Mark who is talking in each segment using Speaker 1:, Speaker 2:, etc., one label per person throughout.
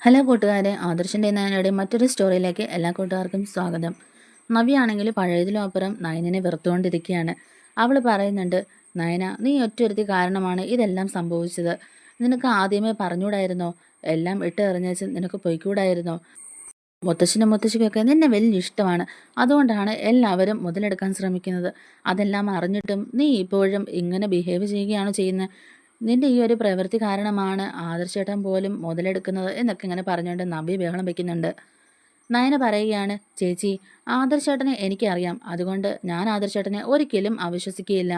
Speaker 1: Hello കൂട്ടുകാരെ ആദർശന്റെ നയനയുടെ മറ്റൊരു സ്റ്റോറിയിലേക്ക് എല്ലാ കൂട്ടുകാർക്കും സ്വാഗതം. നവ്യാണെങ്കിൽ പഴയതിലും അപ്പുറം നയനെ വെറുത്തുകൊണ്ടിരിക്കുകയാണ്. അവൾ പറയുന്നുണ്ട് നയന നീ ഒറ്റൊരുത്തി കാരണമാണ് ഇതെല്ലാം സംഭവിച്ചത്. നിനക്ക് ആദ്യമേ പറഞ്ഞുകൂടായിരുന്നോ? എല്ലാം ഇട്ട് നിനക്ക് പൊയ്ക്കൂടായിരുന്നോ? മുത്തശ്ശനും മുത്തശ്ശിക്കൊക്കെ നിന്നെ വലിയ ഇഷ്ടമാണ്. അതുകൊണ്ടാണ് എല്ലാവരും മുതലെടുക്കാൻ ശ്രമിക്കുന്നത്. അതെല്ലാം അറിഞ്ഞിട്ടും നീ ഇപ്പോഴും ഇങ്ങനെ ബിഹേവ് ചെയ്യുകയാണ് ചെയ്യുന്നത്. നിന്റെ ഈ ഒരു പ്രവൃത്തി കാരണമാണ് ആദർശേട്ടൻ പോലും മുതലെടുക്കുന്നത് എന്നൊക്കെ ഇങ്ങനെ പറഞ്ഞുകൊണ്ട് നബി ബഹളം വയ്ക്കുന്നുണ്ട് നയന പറയുകയാണ് ചേച്ചി ആദർശേട്ടനെ എനിക്കറിയാം. അതുകൊണ്ട് ഞാൻ ആദർശേട്ടനെ ഒരിക്കലും അവിശ്വസിക്കുകയില്ല.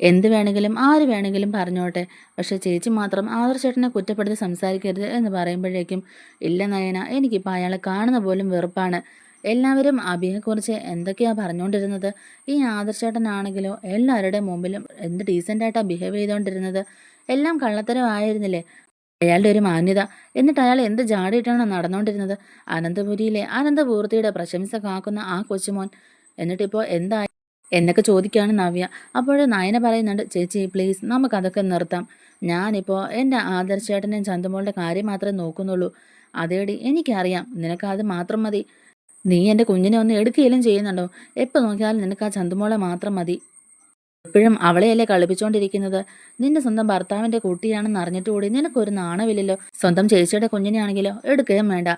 Speaker 1: എന്ത് വേണമെങ്കിലും ആര് വേണമെങ്കിലും പറഞ്ഞോട്ടെ. പക്ഷെ ചേച്ചി മാത്രം ആദർശേട്ടനെ കുറ്റപ്പെടുത്തി സംസാരിക്കരുത് എന്ന് പറയുമ്പോഴേക്കും ഇല്ല നയന എനിക്കിപ്പോൾ അയാളെ കാണുന്ന പോലും വെറുപ്പാണ്. എല്ലാവരും അഭിയെക്കുറിച്ച് എന്തൊക്കെയാണ് പറഞ്ഞുകൊണ്ടിരുന്നത് ഈ ആദർശേട്ടനാണെങ്കിലോ എല്ലാവരുടെ മുമ്പിലും എന്ത് ഡീസന്റായിട്ടാണ് ബിഹേവ് ചെയ്തുകൊണ്ടിരുന്നത് എല്ലാം കള്ളത്തരമായിരുന്നില്ലേ? അയാളുടെ ഒരു മാന്യത. എന്നിട്ട് അയാൾ എന്ത് ജാടിയിട്ടാണ് നടന്നുകൊണ്ടിരുന്നത് അനന്തപുരിയിലെ അനന്തപൂർത്തിയുടെ പ്രശംസ കാക്കുന്ന ആ കൊച്ചുമോൻ. എന്നിട്ടിപ്പോൾ എന്തായി? എന്നൊക്കെ ചോദിക്കുകയാണ് നവ്യ. അപ്പോൾ നയന പറയുന്നുണ്ട് ചേച്ചി പ്ലീസ് നമുക്കതൊക്കെ നിർത്താം. ഞാനിപ്പോൾ എന്റെ ആദർശേട്ടനെയും ചന്തമോളുടെ കാര്യം മാത്രമേ നോക്കുന്നുള്ളൂ. അതേടി എനിക്കറിയാം. നിനക്കത് മാത്രം മതി. നീ എന്റെ കുഞ്ഞിനെ ഒന്ന് എടുക്കുകയും ചെയ്യുന്നുണ്ടോ? എപ്പോൾ നോക്കിയാലും നിനക്ക് ആ ചന്തമോളെ മാത്രം മതി. എപ്പോഴും അവളെയല്ലേ കളിപ്പിച്ചുകൊണ്ടിരിക്കുന്നത് നിന്റെ സ്വന്തം ഭർത്താവിന്റെ കുട്ടിയാണെന്ന് അറിഞ്ഞിട്ട് കൂടി നിനക്കൊരു നാണവില്ലല്ലോ സ്വന്തം ചേച്ചിയുടെ കുഞ്ഞിനെയാണെങ്കിലോ എടുക്കുകയും വേണ്ട.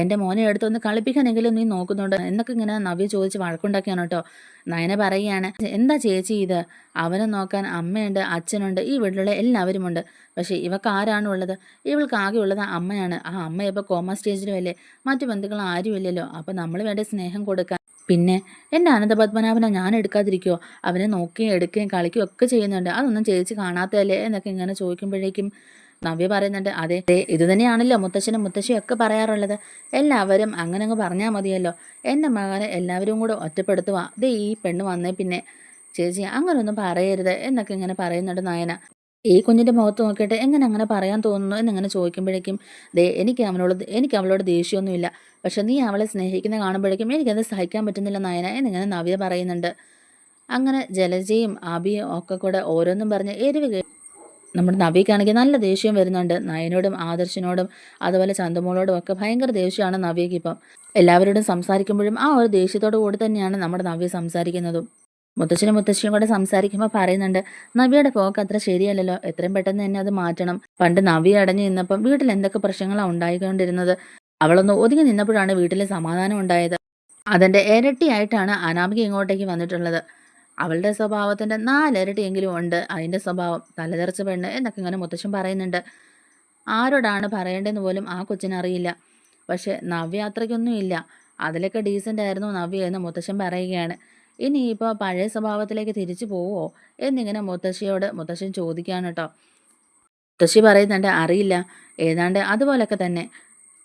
Speaker 1: എന്റെ മോനെ എടുത്തൊന്ന് കളിപ്പിക്കാനെങ്കിലും നീ നോക്കുന്നുണ്ട്? എന്നൊക്കെ ഇങ്ങനെ നവ്യ ചോദിച്ച് വഴക്കുണ്ടാക്കിയാണ് കേട്ടോ. നയന പറയുകയാണ് എന്താ ചേച്ചി ഇത്? അവനെ നോക്കാൻ അമ്മയുണ്ട് അച്ഛനുണ്ട് ഈ വീട്ടിലുള്ള എല്ലാവരുമുണ്ട്. പക്ഷേ ഇവക്ക് ആരാണ് ഉള്ളത്. ഇവൾക്ക് ആകെ ഉള്ളത് അമ്മയാണ്. ആ അമ്മ ഇപ്പോൾ കോമ സ്റ്റേജിലും അല്ലേ? മറ്റു ബന്ധുക്കൾ ആരുമില്ലല്ലോ. അപ്പോൾ നമ്മൾ വേണ്ട സ്നേഹം കൊടുക്കാൻ. പിന്നെ എന്റെ അനന്തപത്മനാഭനെ ഞാൻ എടുക്കാതിരിക്കുമോ അവനെ നോക്കുകയും എടുക്കുകയും കളിക്കുകയും ഒക്കെ ചെയ്യുന്നുണ്ട്. അതൊന്നും ചേച്ചി കാണാത്തതല്ലേ? എന്നൊക്കെ ഇങ്ങനെ ചോദിക്കുമ്പോഴേക്കും നവ്യ പറയുന്നുണ്ട് അതെ ഇത് തന്നെയാണല്ലോ മുത്തശ്ശനും മുത്തശ്ശിയും ഒക്കെ പറയാറുള്ളത്. എല്ലാവരും അങ്ങനെ അങ്ങ് പറഞ്ഞാൽ മതിയല്ലോ. എന്റെ മകനെ എല്ലാവരും കൂടെ ഒറ്റപ്പെടുത്തുക ദേ ഈ പെണ്ണ് വന്നേ പിന്നെ ചേച്ചി അങ്ങനൊന്നും പറയരുത് എന്നൊക്കെ ഇങ്ങനെ പറയുന്നുണ്ട് നയന. ഈ കുഞ്ഞിന്റെ മുഖത്ത് നോക്കിയിട്ട് എങ്ങനെ അങ്ങനെ പറയാൻ തോന്നുന്നു എന്നിങ്ങനെ ചോദിക്കുമ്പോഴേക്കും ദേ എനിക്ക് അവനോട് എനിക്ക് അവളോട് ദേഷ്യമൊന്നുമില്ല. പക്ഷെ നീ അവളെ സ്നേഹിക്കുന്ന കാണുമ്പോഴേക്കും എനിക്കത് സഹിക്കാൻ പറ്റുന്നില്ല നയന എന്നിങ്ങനെ നവ്യ പറയുന്നുണ്ട്. അങ്ങനെ ജലജയും ആബിയും ഒക്കെ കൂടെ ഓരോന്നും പറഞ്ഞ് എരിവ് നമ്മുടെ നവ്യക്കാണെങ്കിൽ നല്ല ദേഷ്യം വരുന്നുണ്ട്. നയനോടും ആദർശനോടും അതുപോലെ ചന്തമോളോടും ഒക്കെ ഭയങ്കര ദേഷ്യമാണ് നവ്യക്ക് ഇപ്പം. എല്ലാവരോടും സംസാരിക്കുമ്പോഴും ആ ഒരു ദേഷ്യത്തോടു കൂടി തന്നെയാണ് നമ്മുടെ നവ്യ സംസാരിക്കുന്നതും. മുത്തച്ഛനും മുത്തശ്ശിയും കൂടെ സംസാരിക്കുമ്പോൾ പറയുന്നുണ്ട് നവ്യയുടെ പോക്ക് അത്ര ശരിയല്ലല്ലോ. എത്രയും പെട്ടെന്ന് തന്നെ അത് മാറ്റണം. പണ്ട് നവി അടഞ്ഞു നിന്നപ്പം വീട്ടിൽ എന്തൊക്കെ പ്രശ്നങ്ങളാണ് ഉണ്ടായിക്കൊണ്ടിരുന്നത്? അവളൊന്ന് ഒതുങ്ങി നിന്നപ്പോഴാണ് വീട്ടിൽ സമാധാനം ഉണ്ടായത്. അതിന്റെ ഇരട്ടിയായിട്ടാണ് അനാമിക ഇങ്ങോട്ടേക്ക് വന്നിട്ടുള്ളത്. അവളുടെ സ്വഭാവത്തിന്റെ നാലിരട്ടിയെങ്കിലും ഉണ്ട്. അതിന്റെ സ്വഭാവം തലതെറിച്ച പെണ്ണ് എന്നൊക്കെ ഇങ്ങനെ മുത്തശ്ശൻ പറയുന്നുണ്ട്. ആരോടാണ് പറയേണ്ടതെന്ന് പോലും ആ കൊച്ചിനറിയില്ല. പക്ഷെ നവ്യ അത്രയ്ക്കൊന്നും ഇല്ല അതിലൊക്കെ ഡീസന്റ് ആയിരുന്നു നവ്യ എന്ന് മുത്തശ്ശൻ പറയുകയാണ്. ഇനിയിപ്പോൾ പഴയ സ്വഭാവത്തിലേക്ക് തിരിച്ചു പോവോ? എന്നിങ്ങനെ മുത്തശ്ശിയോട് മുത്തശ്ശൻ ചോദിക്കാൻ കേട്ടോ മുത്തശ്ശി പറയുന്നുണ്ട് അറിയില്ല. ഏതാണ്ട് അതുപോലൊക്കെ തന്നെ.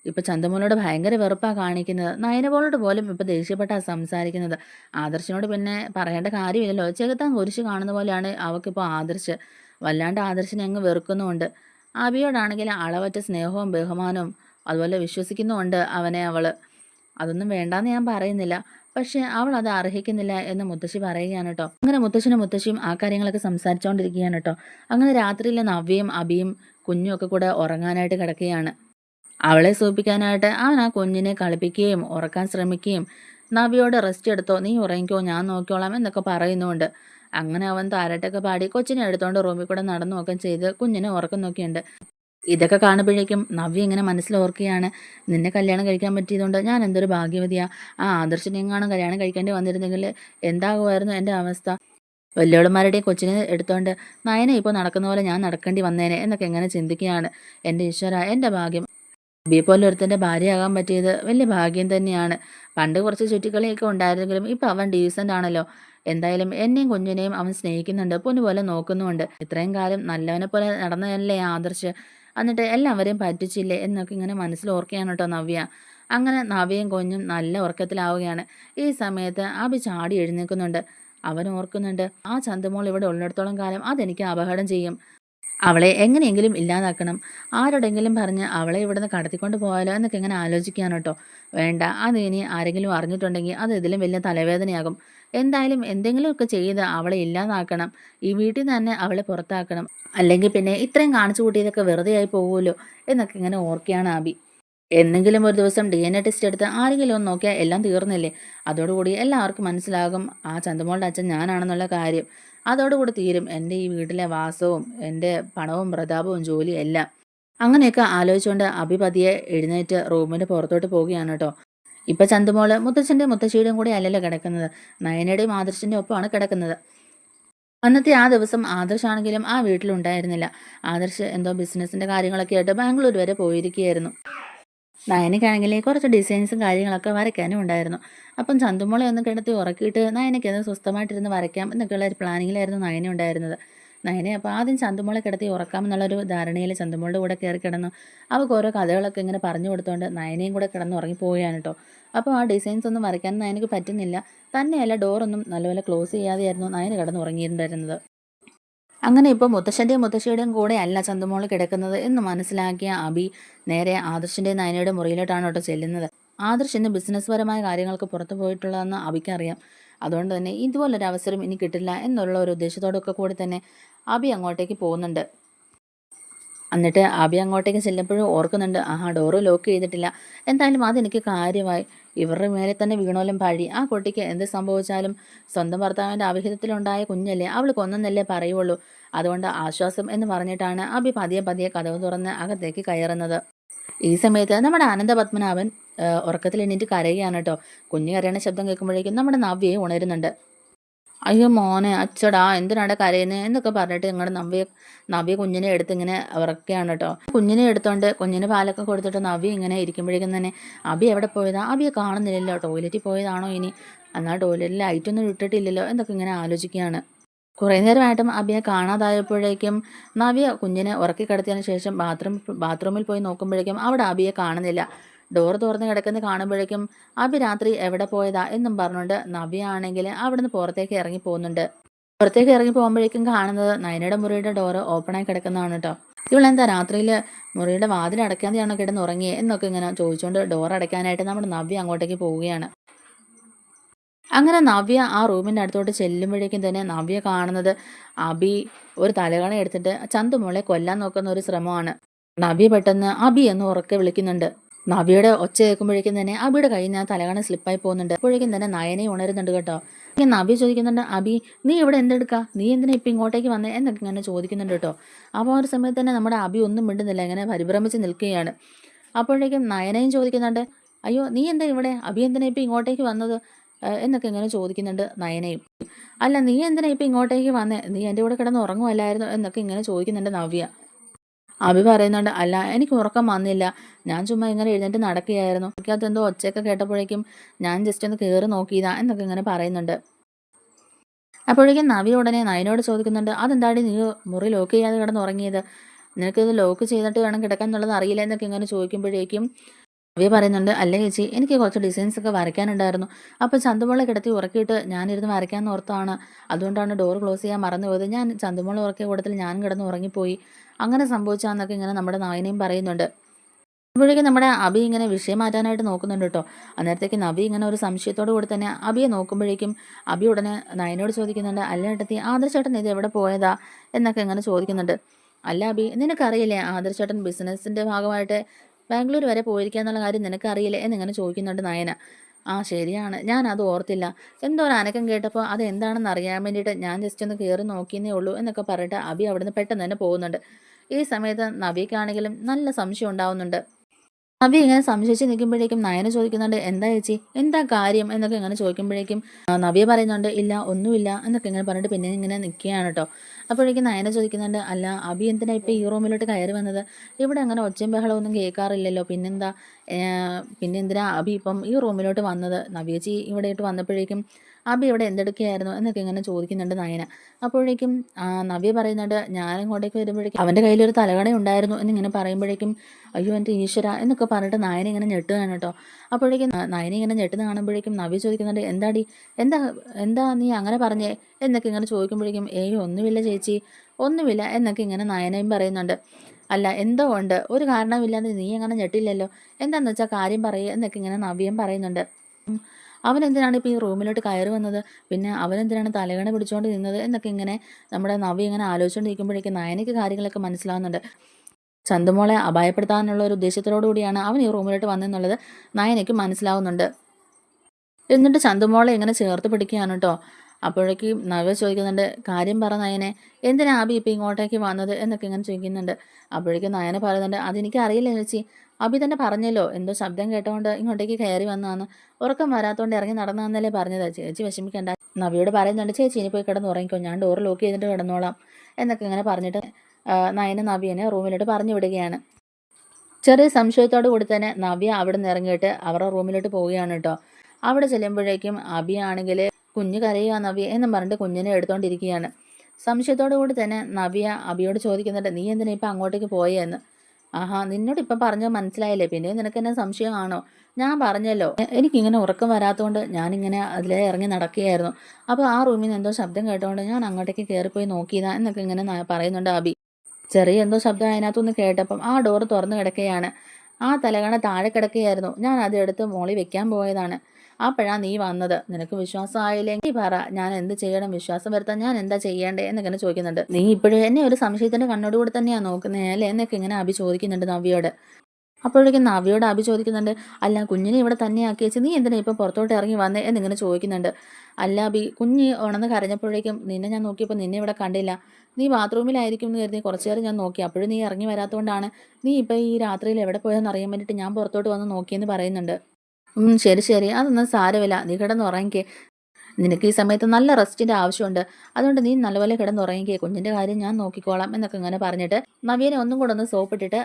Speaker 1: ഇപ്പം ചന്തമോനോട് ഭയങ്കര വെറുപ്പാണ് കാണിക്കുന്നത്. നയനപോളോട് പോലും ഇപ്പം ദേഷ്യപ്പെട്ടാണ് സംസാരിക്കുന്നത്. ആദർശിനോട് പിന്നെ പറയേണ്ട കാര്യമില്ലല്ലോ. ചെകുത്താൻ കുരിശ് കാണുന്ന പോലെയാണ് അവൾക്കിപ്പോൾ ആദർശ്. വല്ലാണ്ട് ആദർശിനെ അങ്ങ് വെറുക്കുന്നുമുണ്ട്. അബിയോടാണെങ്കിൽ അളവറ്റ സ്നേഹവും ബഹുമാനവും അതുപോലെ വിശ്വസിക്കുന്നുമുണ്ട് അവനെ അവൾ അതൊന്നും വേണ്ടാന്ന് ഞാൻ പറയുന്നില്ല. പക്ഷേ അവൾ അത് അർഹിക്കുന്നില്ല എന്ന് മുത്തശ്ശി പറയുകയാണ് കേട്ടോ. അങ്ങനെ മുത്തശ്ശനും മുത്തശ്ശിയും ആ കാര്യങ്ങളൊക്കെ സംസാരിച്ചുകൊണ്ടിരിക്കുകയാണ് കേട്ടോ. അങ്ങനെ രാത്രിയിൽ നവ്യയും അബിയും കുഞ്ഞും ഒക്കെ കൂടെ ഉറങ്ങാനായിട്ട് കിടക്കുകയാണ്. അവളെ സൂപ്പിക്കാനായിട്ട് അവൻ ആ കുഞ്ഞിനെ കളിപ്പിക്കുകയും ഉറക്കാൻ ശ്രമിക്കുകയും നവ്യോട് റെസ്റ്റ് എടുത്തോ നീ ഉറങ്ങിക്കോ ഞാൻ നോക്കിക്കോളാം എന്നൊക്കെ പറയുന്നുണ്ട്. അങ്ങനെ അവൻ താരട്ടൊക്കെ പാടി കൊച്ചിനെ എടുത്തോണ്ട് റൂമിൽ കൂടെ നടന്നു നോക്കാൻ ചെയ്ത് കുഞ്ഞിനെ ഉറക്കം നോക്കിയുണ്ട് ഇതൊക്കെ കാണുമ്പോഴേക്കും നവ്യ ഇങ്ങനെ മനസ്സിലോർക്കുകയാണ്. നിന്നെ കല്യാണം കഴിക്കാൻ പറ്റിയതുകൊണ്ട് ഞാൻ എന്തൊരു ഭാഗ്യവതിയാ. ആ ആദർശനെങ്ങാനും കല്യാണം കഴിക്കേണ്ടി വന്നിരുന്നെങ്കിൽ എന്താകുമായിരുന്നു എന്റെ അവസ്ഥ? വല്യോളന്മാരുടെയും കൊച്ചിനെ എടുത്തോണ്ട് നയനെ ഇപ്പോൾ നടക്കുന്ന പോലെ ഞാൻ നടക്കേണ്ടി വന്നേനെ എന്നൊക്കെ എങ്ങനെ ചിന്തിക്കുകയാണ്. എന്റെ ഈശ്വര എന്റെ ഭാഗ്യം. ബി പോലെ ഒരുത്തന്റെ ഭാര്യയാകാൻ പറ്റിയത് വലിയ ഭാഗ്യം തന്നെയാണ്. പണ്ട് കുറച്ച് ചുറ്റിക്കളിയൊക്കെ ഉണ്ടായിരുന്നെങ്കിലും ഇപ്പം അവൻ ഡീസന്റ് ആണല്ലോ. എന്തായാലും എന്നെയും കുഞ്ഞിനെയും അവൻ സ്നേഹിക്കുന്നുണ്ട് പൊന്നുപോലെ നോക്കുന്നുമുണ്ട്. ഇത്രയും കാലം നല്ലവനെ പോലെ നടന്നതല്ലേ ആദർശ്? എന്നിട്ട് എല്ലാവരെയും പറ്റിച്ചില്ലേ എന്നൊക്കെ ഇങ്ങനെ മനസ്സിൽ ഓർക്കുകയാണ് കേട്ടോ നവ്യ. അങ്ങനെ നവ്യയും കൊഞ്ഞും നല്ല ഉറക്കത്തിലാവുകയാണ്. ഈ സമയത്ത് അഭി ചാടി എഴുന്നേൽക്കുന്നുണ്ട്. അവൻ ഓർക്കുന്നുണ്ട് ആ ചന്തമോൾ ഇവിടെ ഉള്ളിടത്തോളം കാലം അതെനിക്ക് അപകടം ചെയ്യും. അവളെ എങ്ങനെയെങ്കിലും ഇല്ലാതാക്കണം. ആരോടെങ്കിലും പറഞ്ഞ് അവളെ ഇവിടുന്ന് കടത്തിക്കൊണ്ട് പോയാലോ എന്നൊക്കെ ഇങ്ങനെ ആലോചിക്കുകയാണ് കേട്ടോ വേണ്ട അത് ഇനി ആരെങ്കിലും അറിഞ്ഞിട്ടുണ്ടെങ്കിൽ അത് ഇതിലും വലിയ തലവേദനയാകും. എന്തായാലും എന്തെങ്കിലുമൊക്കെ ചെയ്ത് അവളെ ഇല്ലാതാക്കണം. ഈ വീട്ടിൽ തന്നെ അവളെ പുറത്താക്കണം. അല്ലെങ്കിൽ പിന്നെ ഇത്രയും കാണിച്ചു കൂട്ടിയതൊക്കെ വെറുതെ ആയി പോകുമല്ലോ എന്നൊക്കെ ഇങ്ങനെ ഓർക്കുകയാണ് ആബി. എന്നെങ്കിലും ഒരു ദിവസം ഡി എൻ എ ടെസ്റ്റ് എടുത്ത് ആരെങ്കിലും ഒന്ന് നോക്കിയാൽ എല്ലാം തീർന്നില്ലേ? അതോടുകൂടി എല്ലാവർക്കും മനസ്സിലാകും ആ ചന്തമോളുടെ അച്ഛൻ ഞാനാണെന്നുള്ള കാര്യം. അതോടുകൂടി തീരും എന്റെ ഈ വീട്ടിലെ വാസവും എന്റെ പണവും പ്രതാപവും ജോലിയും എല്ലാം. അങ്ങനെയൊക്കെ ആലോചിച്ചുകൊണ്ട് അഭിപതിയെ എഴുന്നേറ്റ് റൂമിന്റെ പുറത്തോട്ട് പോവുകയാണ് കേട്ടോ. ഇപ്പം ചന്തുമോൾ മുത്തച്ഛന്റെ മുത്തശ്ശിയുടെയും കൂടെ അല്ലല്ലോ കിടക്കുന്നത്. നയനയുടെയും ആദർശിന്റെ ഒപ്പമാണ് കിടക്കുന്നത്. അന്നത്തെ ആ ദിവസം ആദർശാണെങ്കിലും ആ വീട്ടിലുണ്ടായിരുന്നില്ല ആദർശ് എന്തോ ബിസിനസ്സിന്റെ കാര്യങ്ങളൊക്കെ ആയിട്ട് ബാംഗ്ലൂർ വരെ പോയിരിക്കുകയായിരുന്നു. നയനയ്ക്കാണെങ്കിൽ കുറച്ച് ഡിസൈൻസും കാര്യങ്ങളൊക്കെ വരയ്ക്കാനും ഉണ്ടായിരുന്നു. അപ്പം ചന്തുമോളെ ഒന്ന് കിടത്തി ഉറക്കിയിട്ട് നയനയ്ക്ക് അത് സ്വസ്ഥമായിട്ടിരുന്ന് വരയ്ക്കാം എന്നൊക്കെയുള്ള ഒരു പ്ലാനിങ്ങിലായിരുന്നു നയന ഉണ്ടായിരുന്നത്. നയനെ അപ്പോൾ ആദ്യം ചന്തുമോളെ കിടത്തി ഉറക്കാം എന്നുള്ളൊരു ധാരണയിൽ ചന്തുമോളുടെ കൂടെ കയറി കിടന്നു. അവൾക്ക് ഓരോ കഥകളൊക്കെ ഇങ്ങനെ പറഞ്ഞു കൊടുത്തുകൊണ്ട് നയനയും കൂടെ കിടന്ന് ഉറങ്ങിപ്പോയാണ് കേട്ടോ. അപ്പോൾ ആ ഡിസൈൻസ് ഒന്നും വരയ്ക്കാൻ നയനക്ക് പറ്റുന്നില്ല. തന്നെയല്ല ഡോറൊന്നും നല്ലപോലെ ക്ലോസ് ചെയ്യാതെയായിരുന്നു നയന് കിടന്ന് ഉറങ്ങിയിട്ടുണ്ടായിരുന്നത് അങ്ങനെ ഇപ്പോൾ മുത്തശ്ശന്റെയും മുത്തശ്ശിയുടെയും കൂടെ അല്ല ചന്തുമോൾ കിടക്കുന്നത് എന്ന് മനസ്സിലാക്കിയ അബി നേരെ ആദർശിന്റെ നയനയുടെ മുറിയിലോട്ടാണ് കേട്ടോ ചെല്ലുന്നത്. ആദർശ് ഇന്ന് ബിസിനസ് പരമായ കാര്യങ്ങൾക്ക് പുറത്തു പോയിട്ടുള്ളതെന്ന് അബിക്കറിയാം. അതുകൊണ്ട് തന്നെ ഇതുപോലൊരു അവസരം ഇനി കിട്ടില്ല എന്നുള്ള ഒരു ഉദ്ദേശത്തോടൊക്കെ കൂടി തന്നെ അബി അങ്ങോട്ടേക്ക് പോകുന്നുണ്ട്. എന്നിട്ട് അബി അങ്ങോട്ടേക്ക് ചെല്ലുമ്പോഴും ഓർക്കുന്നുണ്ട് ആഹാ ഡോറ് ലോക്ക് ചെയ്തിട്ടില്ല. എന്തായാലും അതെനിക്ക് കാര്യമായി. ഇവരുടെ മേലെ തന്നെ വീണോലും പഴി. ആ കുട്ടിക്ക് എന്ത് സംഭവിച്ചാലും സ്വന്തം ഭർത്താവിന്റെ അവിഹിതത്തിലുണ്ടായ കുഞ്ഞല്ലേ അവൾ കൊന്നെന്നല്ലേ പറയുള്ളൂ. അതുകൊണ്ട് ആശ്വാസം എന്ന് പറഞ്ഞിട്ടാണ് അബി പതിയെ പതിയെ കഥവ് തുറന്ന് അകത്തേക്ക് കയറുന്നത്. ഈ സമയത്ത് നമ്മുടെ ആനന്ദ പത്മനാഭൻ ഉറക്കത്തിൽ എണീറ്റ് കരയുകയാണ് കേട്ടോ. കുഞ്ഞു കരയണ ശബ്ദം കേൾക്കുമ്പോഴേക്കും നമ്മുടെ നവ്യയെ ഉണരുന്നുണ്ട്. അയ്യോ മോനെ അച്ചടാ എന്തിനാണ് കരയുന്നത് എന്നൊക്കെ പറഞ്ഞിട്ട് ഞങ്ങളുടെ നവ്യ നവ്യ കുഞ്ഞിനെ എടുത്ത് ഇങ്ങനെ ഉറക്കുകയാണ് കേട്ടോ. കുഞ്ഞിനെ എടുത്തോണ്ട് കുഞ്ഞിന് പാലൊക്കെ കൊടുത്തിട്ട് നവ്യ ഇങ്ങനെ ഇരിക്കുമ്പോഴേക്കും തന്നെ അബി എവിടെ പോയതാ? അബിയെ കാണുന്നില്ലല്ലോ. ടോയ്ലറ്റിൽ പോയതാണോ ഇനി? എന്നാൽ ടോയ്ലറ്റിൽ ലൈറ്റൊന്നും ഇട്ടിട്ടില്ലല്ലോ എന്നൊക്കെ ഇങ്ങനെ ആലോചിക്കുകയാണ്. കുറേ നേരമായിട്ടും അബിയെ കാണാതായപ്പോഴേക്കും നവ്യ കുഞ്ഞിനെ ഉറക്കി കിടത്തിയതിന് ശേഷം ബാത്റൂം ബാത്റൂമിൽ പോയി നോക്കുമ്പോഴേക്കും അവിടെ അബിയെ കാണുന്നില്ല. ഡോർ തുറന്ന് കിടക്കുന്ന കാണുമ്പോഴേക്കും അബി രാത്രി എവിടെ പോയതാ? എന്നും പറഞ്ഞുകൊണ്ട് നബി ആണെങ്കിൽ അവിടുന്ന് പുറത്തേക്ക് ഇറങ്ങി പോകുന്നുണ്ട്. പുറത്തേക്ക് ഇറങ്ങി പോകുമ്പോഴേക്കും കാണുന്നത് നയനയുടെ മുറിയുടെ ഡോറ് ഓപ്പണായി കിടക്കുന്നതാണ് കേട്ടോ എന്താ രാത്രിയിൽ മുറിയുടെ വാതിൽ അടയ്ക്കാതെയാണോ കിടന്ന് ഉറങ്ങിയേ എന്നൊക്കെ ഇങ്ങനെ ചോദിച്ചുകൊണ്ട് ഡോർ അടയ്ക്കാനായിട്ട് നമ്മുടെ നവ്യ അങ്ങോട്ടേക്ക് പോവുകയാണ്. അങ്ങനെ നവ്യ ആ റൂമിന്റെ അടുത്തോട്ട് ചെല്ലുമ്പോഴേക്കും തന്നെ നവ്യ കാണുന്നത് അബി ഒരു തലകണ എടുത്തിട്ട് ചന്തുമോളെ കൊല്ലാൻ നോക്കുന്ന ഒരു ശ്രമമാണ്. നവ്യ പെട്ടെന്ന് അബി എന്ന് ഉറക്കെ വിളിക്കുന്നുണ്ട്. നവ്യയുടെ ഒച്ച കേൾക്കുമ്പോഴേക്കും തന്നെ അബിയുടെ കയ്യിൽ ഞാൻ തലകണ സ്ലിപ്പായി പോകുന്നുണ്ട്. അപ്പോഴേക്കും തന്നെ നയനെ ഉണരുന്നുണ്ട് കേട്ടോ. ഇങ്ങനെ നവി ചോദിക്കുന്നുണ്ട് അബി നീ ഇവിടെ എന്തെടുക്കുക നീ എന്തിനാ ഇപ്പം ഇങ്ങോട്ടേക്ക് വന്നേ? എന്നൊക്കെ ഇങ്ങനെ ചോദിക്കുന്നുണ്ട് കേട്ടോ. അപ്പോൾ ഒരു സമയത്ത് തന്നെ നമ്മുടെ അബി ഒന്നും മിണ്ടുന്നില്ല ഇങ്ങനെ പരിഭ്രമിച്ച് നിൽക്കുകയാണ്. അപ്പോഴേക്കും നയനയും ചോദിക്കുന്നുണ്ട് അയ്യോ നീ എന്താ ഇവിടെ? അബി എന്തിനാ ഇപ്പം ഇങ്ങോട്ടേക്ക് വന്നത്? എന്നൊക്കെ ഇങ്ങനെ ചോദിക്കുന്നുണ്ട് നയനയും. അല്ല നീ എന്തിനാ ഇപ്പം ഇങ്ങോട്ടേക്ക് വന്നേ? നീ എന്റെ കൂടെ കിടന്ന് ഉറങ്ങുമല്ലായിരുന്നു എന്നൊക്കെ ഇങ്ങനെ ചോദിക്കുന്നുണ്ട് നവ്യ. അഭി പറയുന്നുണ്ട് അല്ല എനിക്ക് ഉറക്കം വന്നില്ല. ഞാൻ ചുമ്മാ ഇങ്ങനെ എഴുന്നേറ്റ് നടക്കുകയായിരുന്നു. എനിക്കകത്ത് എന്തോ ഒച്ചയൊക്കെ കേട്ടപ്പോഴേക്കും ഞാൻ ജസ്റ്റ് ഒന്ന് കയറി നോക്കിയതാ എന്നൊക്കെ ഇങ്ങനെ പറയുന്നുണ്ട്. അപ്പോഴേക്കും നവി ഉടനെ നയനോട് ചോദിക്കുന്നുണ്ട് അതെന്താടി നീ മുറി ലോക്ക് ചെയ്യാതെ കിടന്ന് ഉറങ്ങിയത് നിനക്കിത് ലോക്ക് ചെയ്തിട്ട് വേണം കിടക്കാൻ എന്നുള്ളത് അറിയില്ല എന്നൊക്കെ ഇങ്ങനെ ചോദിക്കുമ്പോഴേക്കും നവ്യ പറയുന്നുണ്ട് അല്ലേ ചേച്ചി എനിക്ക് കുറച്ച് ഡിസൈൻസ് ഒക്കെ വരയ്ക്കാനുണ്ടായിരുന്നു. അപ്പോൾ ചന്തുമോളെ കിടത്തി ഉറക്കിയിട്ട് ഞാനിരുന്ന് വരയ്ക്കാൻ ഓർത്താണ്. അതുകൊണ്ടാണ് ഡോർ ക്ലോസ് ചെയ്യാൻ മറന്നു പോയത് ഞാൻ ചന്തുമോളെ ഉറക്കിയ കൂട്ടത്തിൽ ഞാൻ കിടന്ന് ഉറങ്ങിപ്പോയി. അങ്ങനെ സംഭവിച്ചാന്നൊക്കെ ഇങ്ങനെ നമ്മുടെ നായനയും പറയുന്നുണ്ട്. അപ്പോഴേക്കും നമ്മുടെ അബി ഇങ്ങനെ വിഷയം മാറ്റാനായിട്ട് നോക്കുന്നുണ്ട് കേട്ടോ. അന്നേരത്തേക്ക് നബി ഇങ്ങനെ ഒരു സംശയത്തോടു കൂടി തന്നെ അബിയെ നോക്കുമ്പോഴേക്കും അബി ഉടനെ നയനോട് ചോദിക്കുന്നുണ്ട് അല്ല ഏട്ടത്തി ആദർശേട്ടൻ ഇത് എവിടെ പോയതാ? എന്നൊക്കെ ഇങ്ങനെ ചോദിക്കുന്നുണ്ട്. അല്ല അബി നിനക്കറിയില്ലേ ആദർശേട്ടൻ ബിസിനസ്സിന്റെ ഭാഗമായിട്ട് ബാംഗ്ലൂർ വരെ പോയിരിക്കുക എന്നുള്ള കാര്യം നിനക്കറിയില്ലേ? എന്നിങ്ങനെ ചോദിക്കുന്നുണ്ട് നയന. ആ ശരിയാണ്. ഞാൻ അത് ഓർത്തില്ല. എന്തോ ഒരു അനക്കം കേട്ടപ്പോൾ അത് എന്താണെന്ന് അറിയാൻ വേണ്ടിയിട്ട് ഞാൻ ജസ്റ്റ് ഒന്ന് കയറി നോക്കിയെന്നേ ഉള്ളൂ എന്നൊക്കെ പറഞ്ഞിട്ട് അബി അവിടുന്ന് പെട്ടെന്ന് തന്നെ പോകുന്നുണ്ട്. ഈ സമയത്ത് നവിക്കാണെങ്കിലും നല്ല സംശയം ഉണ്ടാവുന്നുണ്ട്. നവി ഇങ്ങനെ സംശയിച്ച് നിൽക്കുമ്പോഴേക്കും നയന ചോദിക്കുന്നുണ്ട് എന്താ ചേച്ചി? എന്താ കാര്യം? എന്നൊക്കെ ഇങ്ങനെ ചോദിക്കുമ്പോഴേക്കും നവിയെ പറയുന്നുണ്ട് ഇല്ല ഒന്നുമില്ല എന്നൊക്കെ ഇങ്ങനെ പറഞ്ഞിട്ട് പിന്നെ ഇങ്ങനെ നിൽക്കുകയാണ് കേട്ടോ അപ്പോഴേക്കും നയന ചോദിക്കുന്നുണ്ട് അല്ല അബി എന്തിനാ ഇപ്പം ഈ റൂമിലോട്ട് കയറി വന്നത്? ഇവിടെ അങ്ങനെ ഒച്ചയും ബഹളമൊന്നും കേൾക്കാറില്ലല്ലോ. പിന്നെന്താ? പിന്നെ എന്തിനാ അബി ഇപ്പം ഈ റൂമിലോട്ട് വന്നത്? നവ്യച്ചി ഇവിടെയിട്ട് വന്നപ്പോഴേക്കും അബി ഇവിടെ എന്തെടുക്കുകയായിരുന്നു എന്നൊക്കെ ഇങ്ങനെ ചോദിക്കുന്നുണ്ട് നയന. അപ്പോഴേക്കും നവ്യ പറയുന്നുണ്ട് ഞാൻ ഇങ്ങോട്ടേക്ക് വരുമ്പോഴേക്കും അവന്റെ കയ്യിലൊരു തലകട ഉണ്ടായിരുന്നു എന്നിങ്ങനെ പറയുമ്പോഴേക്കും അയ്യോ എന്റെ ഈശ്വര എന്നൊക്കെ പറഞ്ഞിട്ട് നയന ഇങ്ങനെ ഞെട്ടുകയാണ് കേട്ടോ. അപ്പോഴേക്കും നയന ഇങ്ങനെ ഞെട്ടുന്ന കാണുമ്പോഴേക്കും നവ്യ ചോദിക്കുന്നുണ്ട് എന്താടി? എന്താ എന്താ നീ അങ്ങനെ പറഞ്ഞേ? എന്നൊക്കെ ഇങ്ങനെ ചോദിക്കുമ്പോഴേക്കും ഏയ് ഒന്നുമില്ല ചേച്ചി ഒന്നുമില്ല എന്നൊക്കെ ഇങ്ങനെ നയനയും പറയുന്നുണ്ട്. അല്ല എന്തോ ഉണ്ട്? ഒരു കാരണമില്ലാതെ നീ അങ്ങനെ ഞെട്ടില്ലല്ലോ? എന്താണെന്ന് വെച്ചാൽ കാര്യം പറയുക എന്നൊക്കെ ഇങ്ങനെ നവ്യം പറയുന്നുണ്ട്. അവൻ എന്തിനാണ് ഇപ്പോൾ ഈ റൂമിലോട്ട് കയറി വന്നത്? പിന്നെ അവൻ എന്തിനാണ് തലകണ പിടിച്ചുകൊണ്ട് നിന്നത്? എന്നൊക്കെ ഇങ്ങനെ നമ്മുടെ നവി ഇങ്ങനെ ആലോചിച്ചുകൊണ്ടിരിക്കുമ്പോഴേക്കും നയനയ്ക്ക് കാര്യങ്ങളൊക്കെ മനസ്സിലാവുന്നുണ്ട്. ചന്തുമോളെ അപായപ്പെടുത്താനുള്ള ഒരു ഉദ്ദേശത്തോടു കൂടിയാണ് അവൻ ഈ റൂമിലോട്ട് വന്നെന്നുള്ളത് നയനയ്ക്ക് മനസ്സിലാവുന്നുണ്ട്. എന്നിട്ട് ചന്തുമോളെ ഇങ്ങനെ ചേർത്ത് പിടിക്കുകയാണ് കേട്ടോ അപ്പോഴേക്കും നവ്യ ചോദിക്കുന്നുണ്ട് കാര്യം പറ നയനെ എന്തിനാ അബി ഇപ്പം ഇങ്ങോട്ടേക്ക് വന്നത്? എന്നൊക്കെ ഇങ്ങനെ ചോദിക്കുന്നുണ്ട്. അപ്പോഴേക്കും നയനെ പറയുന്നുണ്ട് അതെനിക്ക് അറിയില്ല ചേച്ചി. അബി തന്നെ പറഞ്ഞല്ലോ എന്തോ ശബ്ദം കേട്ടോണ്ട് ഇങ്ങോട്ടേക്ക് കയറി വന്നതാന്ന്. ഉറക്കം വരാത്തോണ്ട് ഇറങ്ങി നടന്നതെന്നല്ലേ പറഞ്ഞത്. ചേച്ചി വിഷമിക്കണ്ട. നവിയോട് പറയുന്നുണ്ട് ചേച്ചി ഇനി പോയി കിടന്ന് ഉറങ്ങിക്കോ. ഞാൻ ഡോർ ലോക്ക് ചെയ്തിട്ട് കിടന്നോളാം. എന്നൊക്കെ ഇങ്ങനെ പറഞ്ഞിട്ട് നയന നവ്യനെ റൂമിലോട്ട് പറഞ്ഞു വിടുകയാണ്. ചെറിയ സംശയത്തോടു കൂടി തന്നെ നവ്യ അവിടെ നിന്ന് ഇറങ്ങിയിട്ട് അവരുടെ റൂമിലോട്ട് പോവുകയാണ് കേട്ടോ. അവിടെ ചെല്ലുമ്പോഴേക്കും അബി ആണെങ്കിൽ കുഞ്ഞ് കരയുക നവ്യ എന്നും പറഞ്ഞിട്ട് കുഞ്ഞിനെ എടുത്തോണ്ടിരിക്കുകയാണ്. സംശയത്തോടു കൂടി തന്നെ നവ്യ അബിയോട് ചോദിക്കുന്നുണ്ട് നീ എന്തിനാ ഇപ്പം അങ്ങോട്ടേക്ക് പോയെന്ന് ആഹാ നിന്നോട് ഇപ്പം പറഞ്ഞാൽ മനസ്സിലായില്ലേ? പിന്നെ നിനക്ക് എന്നെ സംശയമാണോ? ഞാൻ പറഞ്ഞല്ലോ. എനിക്കിങ്ങനെ ഉറക്കം വരാത്തതുകൊണ്ട് ഞാനിങ്ങനെ അതിലേ ഇറങ്ങി നടക്കുകയായിരുന്നു. അപ്പോൾ ആ റൂമിൽ നിന്ന് എന്തോ ശബ്ദം കേട്ടുകൊണ്ട് ഞാൻ അങ്ങോട്ടേക്ക് കയറിപ്പോയി നോക്കിയതാ എന്നൊക്കെ ഇങ്ങനെ പറയുന്നുണ്ട് അബി. ചെറിയ എന്തോ ശബ്ദം അതിനകത്തുനിന്ന് കേട്ടപ്പം ആ ഡോറ് തുറന്നു കിടക്കുകയാണ്. ആ തലകണ താഴെ കിടക്കുകയായിരുന്നു. ഞാൻ അതെടുത്ത് മോളി വെക്കാൻ പോയതാണ്. അപ്പോഴാ നീ വന്നത്. നിനക്ക് വിശ്വാസമായില്ലെങ്കിൽ പറ ഞാൻ എന്ത് ചെയ്യണം? വിശ്വാസം വരുത്താൻ ഞാൻ എന്താ ചെയ്യേണ്ടേ? എന്നിങ്ങനെ ചോദിക്കുന്നുണ്ട്. നീ ഇപ്പോഴും എന്നെ ഒരു സംശയത്തിന്റെ കണ്ണോടുകൂടി തന്നെയാണ് നോക്കുന്നത് അല്ലേ? എന്നൊക്കെ ഇങ്ങനെ അഭി ചോദിക്കുന്നുണ്ട് നവ്യോട്. അപ്പോഴേക്കും നവ്യോട് അഭി ചോദിക്കുന്നുണ്ട് അല്ല കുഞ്ഞിനെ ഇവിടെ തന്നെ ആക്കി വെച്ച് നീ എന്തിനാ ഇപ്പം പുറത്തോട്ട് ഇറങ്ങി വന്നേ? എന്നിങ്ങനെ ചോദിക്കുന്നുണ്ട്. അല്ല അഭി കുഞ്ഞ് ഉണന്ന് കരഞ്ഞപ്പോഴേക്കും നിന്നെ ഞാൻ നോക്കിയപ്പോൾ നിന്നെ ഇവിടെ കണ്ടില്ല. നീ ബാത്റൂമിലായിരിക്കും എന്ന് കരുതി കുറച്ചു നേരം ഞാൻ നോക്കി. അപ്പോഴും നീ ഇറങ്ങി വരാത്തതുകൊണ്ടാണ് നീ ഇപ്പം ഈ രാത്രിയിൽ എവിടെ പോയെന്ന് അറിയാൻ വേണ്ടിയിട്ട് ഞാൻ പുറത്തോട്ട് വന്ന് നോക്കിയെന്ന് പറയുന്നുണ്ട്. ശരി ശരി. അതൊന്നും സാരമില്ല. നീ കിടന്നുറങ്ങിക്കേ. നിനക്ക് ഈ സമയത്ത് നല്ല റെസ്റ്റിന്റെ ആവശ്യമുണ്ട്. അതുകൊണ്ട് നീ നല്ലപോലെ കിടന്നുറങ്ങിക്കേ. കുഞ്ഞിന്റെ കാര്യം ഞാൻ നോക്കിക്കോളാം എന്നൊക്കെ ഇങ്ങനെ പറഞ്ഞിട്ട് നവ്യനെ ഒന്നും കൂടെ ഒന്ന് സോപ്പിട്ടിട്ട്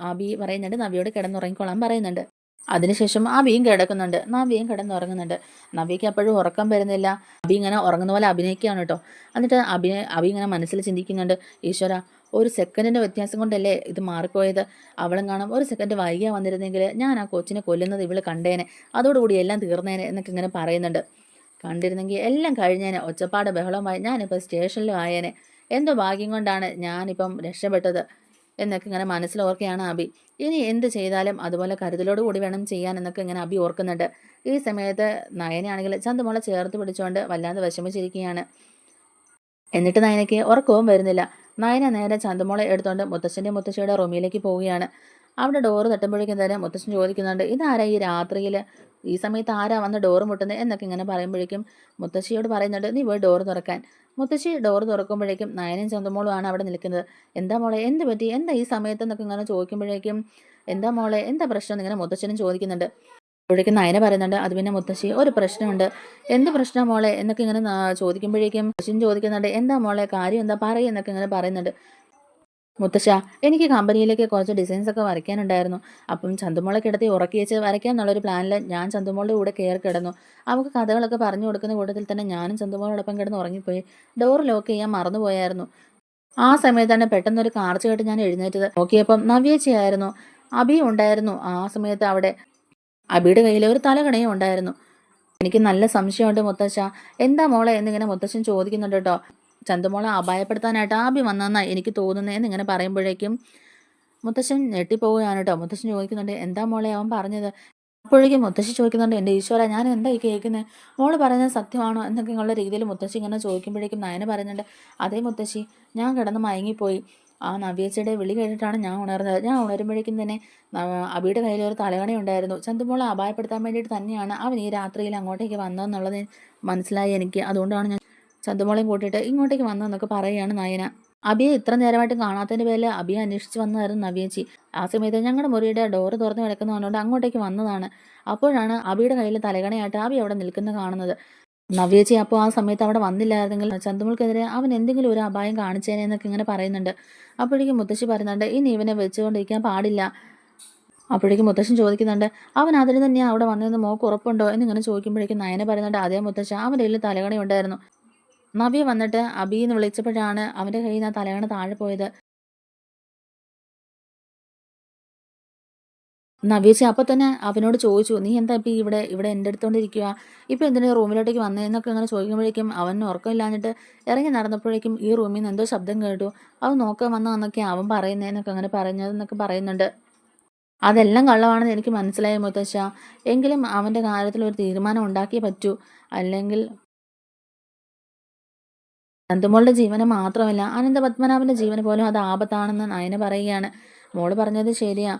Speaker 1: ആബി പറയുന്നുണ്ട് നവ്യോട് കിടന്നുറങ്ങിക്കോളാം പറയുന്നുണ്ട്. അതിനുശേഷം ആബിയും കിടക്കുന്നുണ്ട്. നവ്യയും കിടന്നുറങ്ങുന്നുണ്ട്. നവ്യയ്ക്ക് അപ്പോഴും ഉറക്കം വരുന്നില്ല. അബി ഇങ്ങനെ ഉറങ്ങുന്ന പോലെ അഭിനയിക്കുകയാണ് കേട്ടോ. എന്നിട്ട് അഭിനയ അബി ഇങ്ങനെ മനസ്സിൽ ചിന്തിക്കുന്നുണ്ട്. ഈശ്വര ഒരു സെക്കൻഡിന്റെ വ്യത്യാസം കൊണ്ടല്ലേ ഇത് മാറിപ്പോയത്? അവളും കാണാം ഒരു സെക്കൻഡ് വൈകിയാ വന്നിരുന്നെങ്കിൽ ഞാൻ ആ കൊച്ചിനെ കൊല്ലുന്നത് ഇവൾ കണ്ടേനെ അതോടുകൂടി എല്ലാം തീർന്നേനെ എന്നൊക്കെ ഇങ്ങനെ പറയുന്നുണ്ട്. കണ്ടിരുന്നെങ്കിൽ എല്ലാം കഴിഞ്ഞേനെ ഒച്ചപ്പാട് ബഹളമായി ഞാനിപ്പോൾ സ്റ്റേഷനിലും ആയേനെ. എന്തോ ഭാഗ്യം കൊണ്ടാണ് ഞാനിപ്പം രക്ഷപ്പെട്ടത് എന്നൊക്കെ ഇങ്ങനെ മനസ്സിലോർക്കുകയാണ് അബി. ഇനി എന്ത് ചെയ്താലും അതുപോലെ കരുതലോട് കൂടി വേണം ചെയ്യാൻ എന്നൊക്കെ ഇങ്ങനെ അബി ഓർക്കുന്നുണ്ട്. ഈ സമയത്ത് നയനാണെങ്കിൽ ചന്തമോളെ ചേർത്ത് പിടിച്ചുകൊണ്ട് വല്ലാതെ വിഷമിച്ചിരിക്കുകയാണ് എന്നിട്ട് നയനയ്ക്ക് ഉറക്കവും വരുന്നില്ല. നയന നേരെ ചന്തമോളെ എടുത്തുകൊണ്ട് മുത്തശ്ശന്റെ മുത്തശ്ശിയുടെ റൂമിലേക്ക് പോവുകയാണ്. അവിടെ ഡോറ് തട്ടുമ്പോഴേക്കും തന്നെ മുത്തശ്ശൻ ചോദിക്കുന്നുണ്ട് ഇതാരാ ഈ രാത്രിയിൽ ഈ സമയത്ത് ആരാ വന്ന് ഡോറ് മുട്ടുന്നത് എന്നൊക്കെ ഇങ്ങനെ പറയുമ്പോഴേക്കും മുത്തശ്ശിയോട് പറയുന്നുണ്ട് നീ പോയി ഡോറ് തുറക്കാൻ. മുത്തശ്ശി ഡോറ് തുറക്കുമ്പോഴേക്കും നയനും ചന്തമോളുമാണ് അവിടെ നിൽക്കുന്നത്. എന്താ മോളെ എന്ത് പറ്റി? എന്താ ഈ സമയത്ത്? എന്നൊക്കെ ഇങ്ങനെ ചോദിക്കുമ്പോഴേക്കും എന്താ മോളെ എന്താ പ്രശ്നം? എന്നിങ്ങനെ മുത്തശ്ശനും ചോദിക്കുന്നുണ്ട്. അപ്പോഴേക്കും നയന പറയുന്നുണ്ട് അത് പിന്നെ മുത്തശ്ശി ഒരു പ്രശ്നമുണ്ട്. എന്ത് പ്രശ്നം മോളെ? എന്നൊക്കെ ഇങ്ങനെ ചോദിക്കുമ്പോഴേക്കും മുത്തശ്ശൻ ചോദിക്കുന്നുണ്ട് എന്താ മോളെ കാര്യം എന്താ? പറയും എന്നൊക്കെ ഇങ്ങനെ പറയുന്നുണ്ട്. മുത്തശ്ശ എനിക്ക് കമ്പനിയിലേക്ക് കുറച്ച് ഡിസൈൻസ് ഒക്കെ വരയ്ക്കാനുണ്ടായിരുന്നു. അപ്പം ചന്തുമോളെ കിടത്തി ഉറക്കി വെച്ച് വരയ്ക്കാൻ എന്നുള്ളൊരു പ്ലാനിൽ ഞാൻ ചന്തുമോളുടെ കൂടെ കയറി കിടന്നു. അവൾക്ക് കഥകളൊക്കെ പറഞ്ഞു കൊടുക്കുന്ന കൂട്ടത്തിൽ തന്നെ ഞാനും ചന്തുമോളോടൊപ്പം കിടന്ന് ഉറങ്ങിപ്പോയി. ഡോർ ലോക്ക് ചെയ്യാൻ മറന്നുപോയായിരുന്നു. ആ സമയത്താണ് പെട്ടെന്നൊരു കാർച്ച കേട്ട് ഞാൻ എഴുന്നേറ്റത്. നോക്കിയപ്പം നവ്യേച്ചയായിരുന്നു അബി ഉണ്ടായിരുന്നു ആ സമയത്ത് അവിടെ. അബിയുടെ കയ്യിൽ ഒരു തലകടയും ഉണ്ടായിരുന്നു. എനിക്ക് നല്ല സംശയമുണ്ട് മുത്തശ്ശ. എന്താ മോളെ എന്നിങ്ങനെ മുത്തശ്ശൻ ചോദിക്കുന്നുണ്ട് കേട്ടോ. ചന്തുമോളെ അപായപ്പെടുത്താനായിട്ട് ആബി വന്നെന്നാണ് എനിക്ക് തോന്നുന്നത് എന്നിങ്ങനെ പറയുമ്പോഴേക്കും മുത്തശ്ശൻ ഞെട്ടിപ്പോവുകയാണ് കേട്ടോ. മുത്തശ്ശൻ ചോദിക്കുന്നുണ്ട് എന്താ മോളെ അവൻ പറഞ്ഞത്? അപ്പോഴേക്കും മുത്തശ്ശി ചോദിക്കുന്നുണ്ട് എന്റെ ഈശ്വര ഞാൻ എന്താ ഈ കേൾക്കുന്നത് മോൾ പറയുന്നത് സത്യമാണോ? എന്നൊക്കെ ഉള്ള രീതിയിൽ മുത്തശ്ശി ഇങ്ങനെ ചോദിക്കുമ്പോഴേക്കും നയന പറയുന്നുണ്ട് അതേ മുത്തശ്ശി ഞാൻ കിടന്ന് മയങ്ങിപ്പോയി. ആ നവ്യേച്ചയുടെ വിളി കേട്ടിട്ടാണ് ഞാൻ ഉണർന്നത്. ഞാൻ ഉണരുമ്പോഴേക്കും തന്നെ അബിയുടെ കയ്യിൽ ഒരു തലകണി ഉണ്ടായിരുന്നു. ചന്തുമോളെ അപായപ്പെടുത്താൻ വേണ്ടിയിട്ട് തന്നെയാണ് അവൻ ഈ രാത്രിയിൽ അങ്ങോട്ടേക്ക് വന്നതെന്നുള്ളത് മനസ്സിലായി എനിക്ക്. അതുകൊണ്ടാണ് ഞാൻ ചന്തുമോളെയും കൂട്ടിയിട്ട് ഇങ്ങോട്ടേക്ക് വന്നതെന്നൊക്കെ പറയുകയാണ് നയന. അബിയെ ഇത്ര നേരമായിട്ട് കാണാത്തതിന്റെ പേരിൽ അബിയെ അന്വേഷിച്ച് വന്നതായിരുന്നു നവ്യേച്ചി. ആ സമയത്ത് ഞങ്ങളുടെ മുറിയുടെ ഡോറ് തുറന്ന് കിടക്കുന്നതുകൊണ്ട് അങ്ങോട്ടേക്ക് വന്നതാണ്. അപ്പോഴാണ് അബിയുടെ കയ്യിൽ തലകണയായിട്ട് അബി അവിടെ നിൽക്കുന്നത് കാണുന്നത്. നവ്യേച്ചി അപ്പോൾ ആ സമയത്ത് അവിടെ വന്നില്ലായിരുന്നെങ്കിൽ ചന്തുമോൾക്കെതിരെ അവൻ എന്തെങ്കിലും ഒരു അപായം കാണിച്ചേനെ എന്നൊക്കെ ഇങ്ങനെ പറയുന്നുണ്ട്. അപ്പോഴേക്കും മുത്തശ്ശി പറയുന്നുണ്ട് ഇനി ഇവനെ വെച്ചുകൊണ്ടിരിക്കാൻ പാടില്ല. അപ്പോഴേക്കും മുത്തശ്ശൻ ചോദിക്കുന്നുണ്ട് അവൻ അതിന് തന്നെയാണ് അവിടെ വന്നതെന്ന് മോക്ക് ഉറപ്പുണ്ടോ? എന്നിങ്ങനെ ചോദിക്കുമ്പോഴേക്കും നയനെ പറയുന്നുണ്ട് അതേ മുത്തശ്ശ അവന്റെ കയ്യിൽ തലകണി ഉണ്ടായിരുന്നു നവ്യ വന്നിട്ട് അബി എന്ന് വിളിച്ചപ്പോഴാണ് അവന്റെ കയ്യിൽ നിന്ന് ആ തലകണ താഴെ പോയത്. നവ്യേച്ചി അപ്പോൾ തന്നെ അവനോട് ചോദിച്ചു നീ എന്താ ഇപ്പം ഇവിടെ ഇവിടെ എന്റെ അടുത്തോണ്ടിരിക്കുക ഇപ്പം എന്തിനാ റൂമിലോട്ടേക്ക് വന്നതെന്നൊക്കെ അങ്ങനെ ചോദിക്കുമ്പോഴേക്കും അവൻ ഉറക്കമില്ലാഞ്ഞിട്ട് ഇറങ്ങി നടന്നപ്പോഴേക്കും ഈ റൂമിൽ നിന്ന് എന്തോ ശബ്ദം കേട്ടു. അത് നോക്കാൻ വന്നതെന്നൊക്കെ അവൻ പറയുന്നതെന്നൊക്കെ അങ്ങനെ പറഞ്ഞതെന്നൊക്കെ പറയുന്നുണ്ട്. അതെല്ലാം കള്ളമാണെന്ന് എനിക്ക് മനസ്സിലായ മുത്തശ്ശ. എങ്കിലും അവന്റെ കാര്യത്തിൽ ഒരു തീരുമാനം ഉണ്ടാക്കിയേ പറ്റൂ. അല്ലെങ്കിൽ നന്ദമോളുടെ ജീവന് മാത്രമല്ല അനന്തപത്മനാഭന്റെ ജീവന് പോലും അത് ആപത്താണെന്ന് നയന പറയുകയാണ്. മോൾ പറഞ്ഞത് ശരിയാ.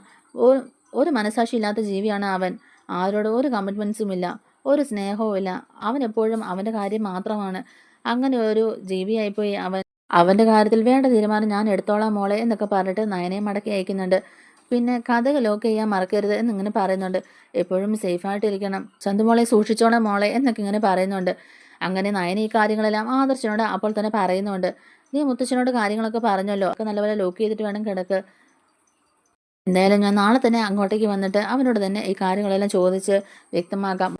Speaker 1: ഒരു മനസാക്ഷി ഇല്ലാത്ത ജീവിയാണ് അവൻ. ആരോടും ഒരു കമ്മിറ്റ്മെൻസും ഇല്ല. ഒരു സ്നേഹവും ഇല്ല. അവൻ എപ്പോഴും അവന്റെ കാര്യം മാത്രമാണ്. അങ്ങനെ ഒരു ജീവിയായിപ്പോയി അവൻ. അവന്റെ കാര്യത്തിൽ വേണ്ട തീരുമാനം ഞാൻ എടുത്തോളാം മോളെ എന്നൊക്കെ പറഞ്ഞിട്ട് നയനെ മടക്കി അയക്കുന്നുണ്ട്. പിന്നെ കഥകൾ ലോക്ക് ചെയ്യാൻ മറക്കരുത് എന്നിങ്ങനെ പറയുന്നുണ്ട്. എപ്പോഴും സേഫായിട്ടിരിക്കണം ചന്തുമോളെ സൂക്ഷിച്ചോണം മോളെ എന്നൊക്കെ ഇങ്ങനെ പറയുന്നുണ്ട്. അങ്ങനെ നയന ഈ കാര്യങ്ങളെല്ലാം ആദർശനോട് അപ്പോൾ തന്നെ പറയുന്നുണ്ട്. നീ മുത്തച്ഛനോട് കാര്യങ്ങളൊക്കെ പറഞ്ഞല്ലോ. ഒക്കെ നല്ലപോലെ ലോക്ക് ചെയ്തിട്ട് വേണം കിടക്ക്. എന്തായാലും ഞാൻ നാളെ തന്നെ അങ്ങോട്ടേക്ക് വന്നിട്ട് അവനോട് തന്നെ ഈ കാര്യങ്ങളെല്ലാം ചോദിച്ച് വ്യക്തമാക്കാം.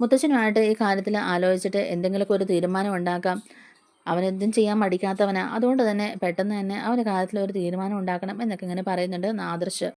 Speaker 1: മുത്തച്ഛനുമായിട്ട് ഈ കാര്യത്തിൽ ആലോചിച്ചിട്ട് എന്തെങ്കിലുമൊക്കെ ഒരു തീരുമാനം ഉണ്ടാക്കാം. അവനെന്തും ചെയ്യാൻ മടിക്കാത്തവനാണ് അതുകൊണ്ട് തന്നെ പെട്ടെന്ന് തന്നെ അവന്റെ കാര്യത്തിൽ ഒരു തീരുമാനം ഉണ്ടാക്കണം എന്നൊക്കെ ഇങ്ങനെ പറയുന്നുണ്ട് ആദർശ്